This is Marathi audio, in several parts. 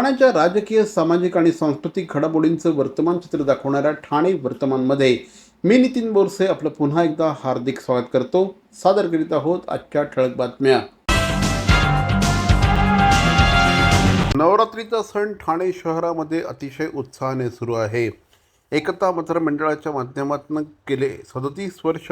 ठाण्याच्या राजकीय सामाजिक आणि सांस्कृतिक घडामोडींचं वर्तमान चित्र दाखवणाऱ्या ठाणे वर्तमानमध्ये मी नितीन बोरसे आपलं पुन्हा एकदा हार्दिक स्वागत करतो. सादर करीत आहोत आजच्या ठळक बातम्या. नवरात्रीचा सण ठाणे शहरामध्ये अतिशय उत्साहाने सुरू आहे. एकता मत्र मंडळाच्या माध्यमातून गेले सदतीस वर्ष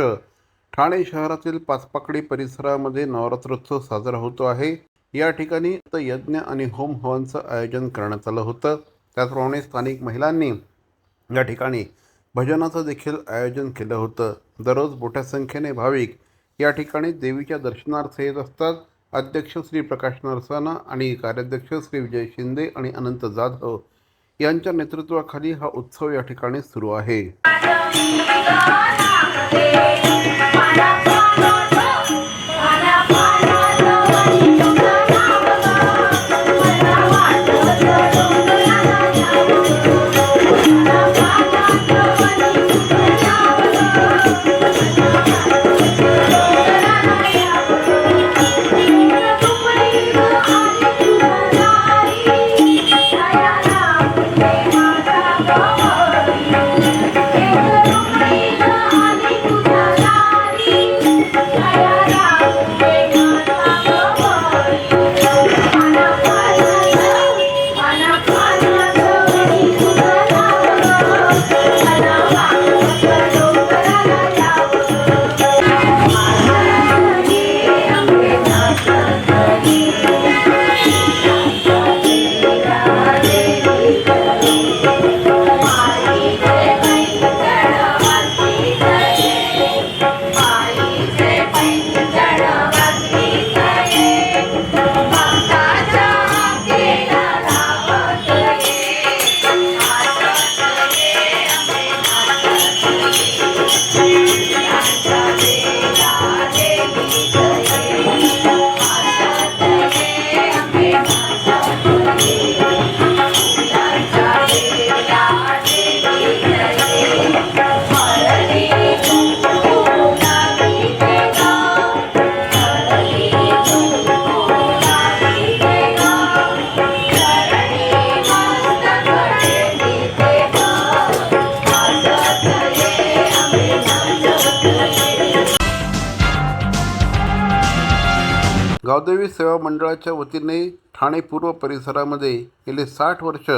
ठाणे शहरातील पाचपाकडी परिसरामध्ये नवरात्रोत्सव साजरा होतो आहे. या ठिकाणी तर यज्ञ आणि होम हवनचं आयोजन करण्यात आलं होतं. त्याचप्रमाणे स्थानिक महिलांनी या ठिकाणी भजनाचं देखील आयोजन केलं होतं. दररोज मोठ्या संख्येने भाविक या ठिकाणी देवीच्या दर्शनार्थ येत असतात. अध्यक्ष श्री प्रकाश नरसाना आणि कार्याध्यक्ष श्री विजय शिंदे आणि अनंत जाधव यांच्या नेतृत्वाखाली हा उत्सव या ठिकाणी सुरू आहे. सेवा मंडळाच्या वतीने ठाणे पूर्व परिसरामध्ये गेले साठ वर्ष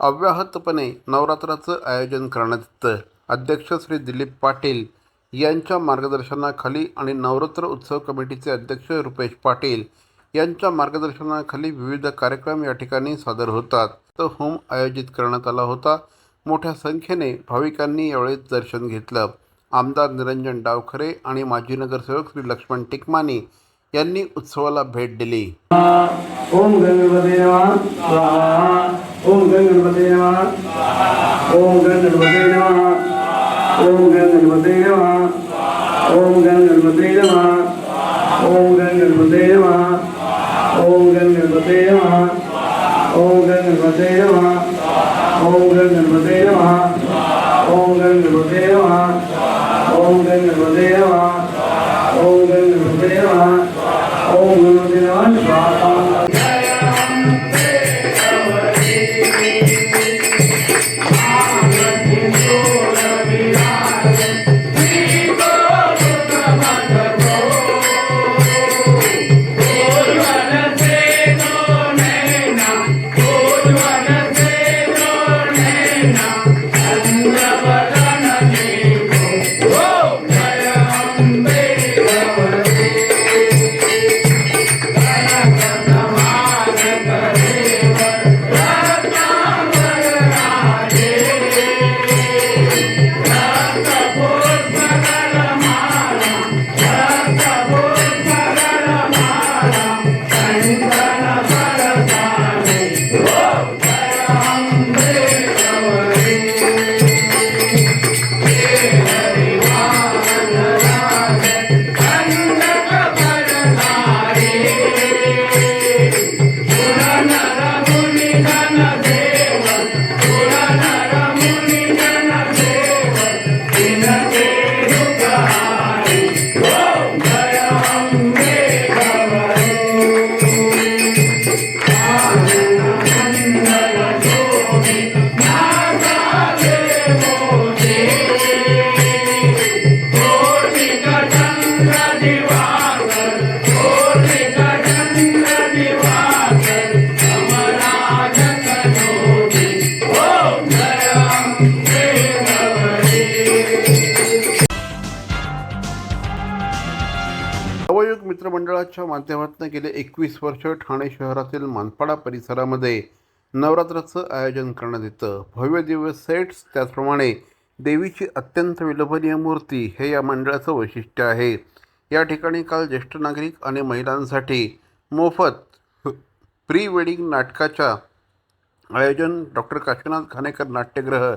अव्याहतपणे नवरात्राचं आयोजन करण्यात येतं. अध्यक्ष श्री दिलीप पाटील यांच्या मार्गदर्शनाखाली आणि नवरात्र उत्सव कमिटीचे अध्यक्ष रुपेश पाटील यांच्या मार्गदर्शनाखाली विविध कार्यक्रम या ठिकाणी सादर होतात. तर होम आयोजित करण्यात आला होता. मोठ्या संख्येने भाविकांनी यावेळी दर्शन घेतलं. आमदार निरंजन डावखरे आणि माजी नगरसेवक श्री लक्ष्मण टिकमानी यांनी उत्सवाला भेट दिली. ओम गणपती ओम स्वाहा. ओम गणपते ओम मंडळाच्या माध्यमातून गेले एकवीस वर्ष ठाणे शहरातील मानपाडा परिसरामध्ये नवरात्राचं आयोजन करण्यात येतं. भव्य दिव्य सेट्स त्याचप्रमाणे देवीची अत्यंत विलोभनीय मूर्ती हे या मंडळाचं वैशिष्ट्य आहे. या ठिकाणी काल ज्येष्ठ नागरिक आणि महिलांसाठी मोफत प्री वेडिंग नाटकाच्या आयोजन डॉक्टर काशीनाथ खानेकर नाट्यगृह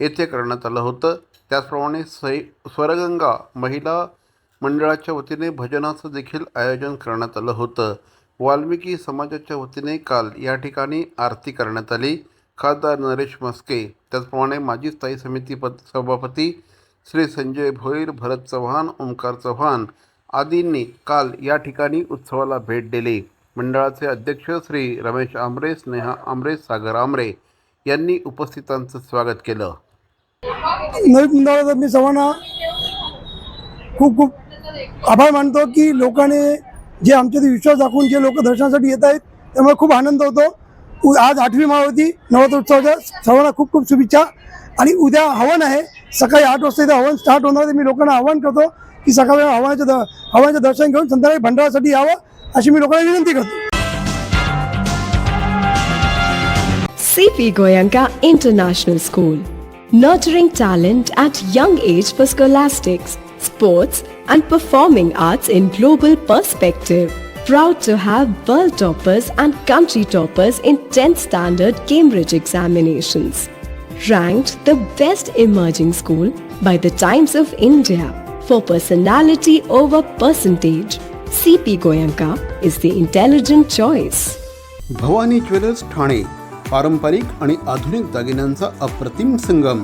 येथे करण्यात आलं होतं. त्याचप्रमाणे सै स्वरगंगा महिला मंडळाच्या वतीने भजनाचं देखील आयोजन करण्यात आलं होतं. वाल्मिकी समाजाच्या वतीने काल या ठिकाणी आरती करण्यात आली. खासदार नरेश मस्के त्याचप्रमाणे माजी स्थायी समिती पद सभापती श्री संजय भोईर भरत चव्हाण ओंकार चव्हाण आदींनी काल या ठिकाणी उत्सवाला भेट दिली. मंडळाचे अध्यक्ष श्री रमेश आमरे स्नेहा आमरे सागर आमरे यांनी उपस्थितांचं स्वागत केलं. नवीन मंडळाचा मी सर्वांना खूप खूप आभार मानतो की लोकांनी जे आमच्यावर विश्वास दाखवून जे लोक दर्शनासाठी येत आहेत त्यामुळे खूप आनंद होतो उ- आज आठवी माळ होती नवरात्र सर्वांना खूप खूप शुभेच्छा आणि उद्या हवन आहे सकाळी आठ वाजता इथे हवन स्टार्ट होणार आहे. मी लोकांना आवाहन करतो की सकाळी हवनाचं द हवनाचं दर्शन घेऊन संध्याकाळी भंडारासाठी यावं अशी मी लोकांना विनंती करतो CP Goyanka International School. Nurturing talent at young age for scholastics, sports, and performing arts in global perspective. Proud to have world toppers and country toppers in 10th standard Cambridge examinations. Ranked the best emerging school by the Times of India for personality over percentage. CP Goyanka is the intelligent choice. Bhavani jewellers Thane पारंपरिक आणि आधुनिक दागिन्यांचा अप्रतिम संगम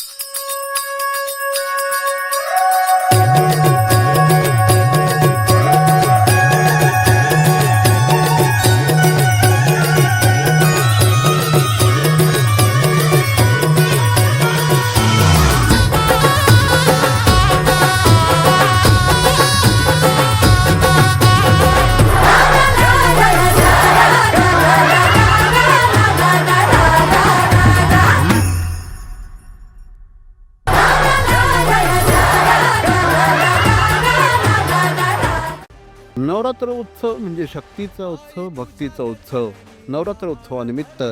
नवरात्र उत्सव म्हणजे शक्तीचा उत्सव भक्तीचा उत्सव. नवरात्र उत्सवानिमित्त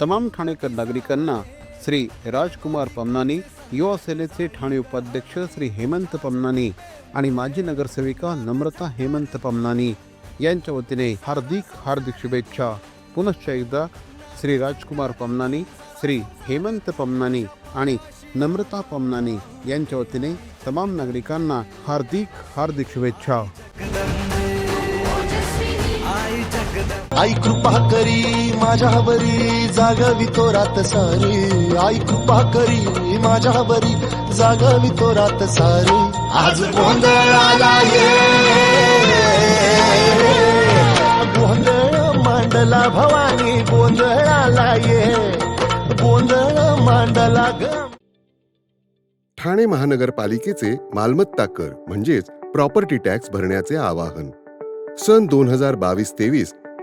तमाम ठाणेकर नागरिकांना श्री राजकुमार पमनानी युवा सेनेचे ठाणे उपाध्यक्ष श्री हेमंत पमनानी आणि माजी नगरसेविका नम्रता हेमंत पमनानी यांच्या वतीने हार्दिक हार्दिक शुभेच्छा. पुनश्च एकदा श्री राजकुमार पमनानी श्री हेमंत पमनानी आणि नम्रता पमनानी यांच्या वतीने तमाम नागरिकांना हार्दिक हार्दिक शुभेच्छा. आई कृपा करी माझ्यावरी जागावी तो रात सारी. आई कृपा करी माझ्यावरी जागावी तो रात सारी. आज गोंधळाला ये. गोंधळ मांडला भवानी गोंधळाला ये. गोंधळ मांडला ग ठाणे महानगरपालिकेचे मालमत्ता कर म्हणजेच प्रॉपर्टी टॅक्स भरण्याचे आवाहन. सन दोन हजार बावीस तेवीस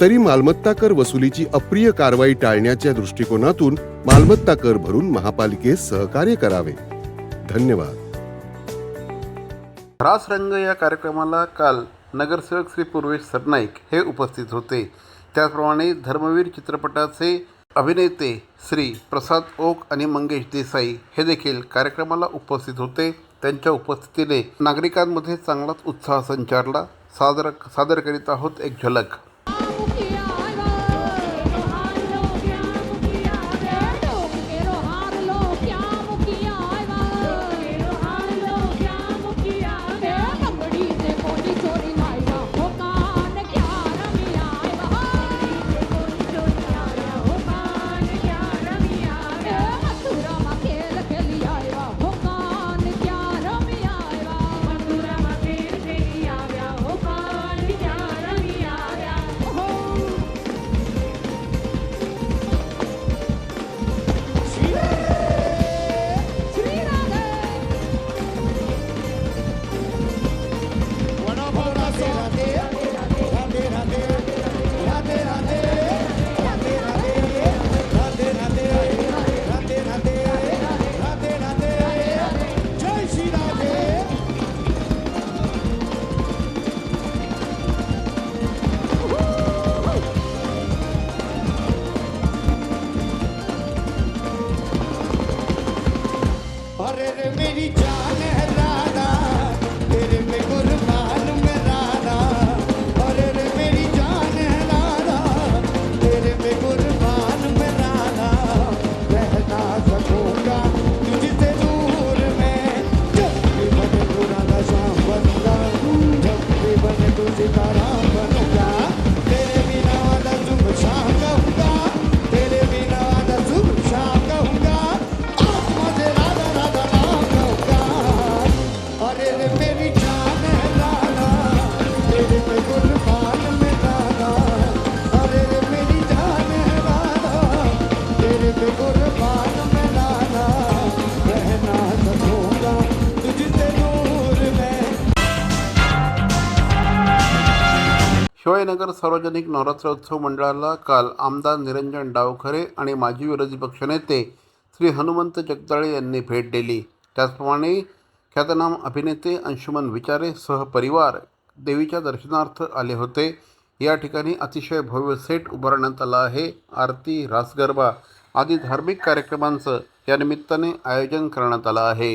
तरी मालमत्ता कर वसुलीची अप्रिय कारवाई टाळण्याच्या दृष्टिकोनातून मालमत्ता कर भरून महापालिकेस सहकार्य करावे. धन्यवाद. रासरंग या कार्यक्रमाला काल नगरसेवक श्री पूर्वेश सरनाईक हे उपस्थित होते. त्याचप्रमाणे धर्मवीर चित्रपटाचे अभिनेते श्री प्रसाद ओक आणि मंगेश देसाई हे देखील कार्यक्रमाला उपस्थित होते. त्यांच्या उपस्थितीने नागरिकांमध्ये चांगलाच उत्साह संचारला. सादर सादर करीत आहोत एक झलक. शिवाजीनगर सार्वजनिक नवरात्र उत्सव मंडळाला काल आमदार निरंजन डावखरे आणि माजी विरोधी पक्षनेते श्री हनुमंत जगदाळे यांनी भेट दिली. त्याचप्रमाणे ख्यातनाम अभिनेते अंशुमन विचारे सहपरिवार देवीच्या दर्शनार्थ आले होते. या ठिकाणी अतिशय भव्य सेट उभारण्यात आला आहे. आरती रासगरबा आदी धार्मिक कार्यक्रमांचं या निमित्ताने आयोजन करण्यात आलं आहे.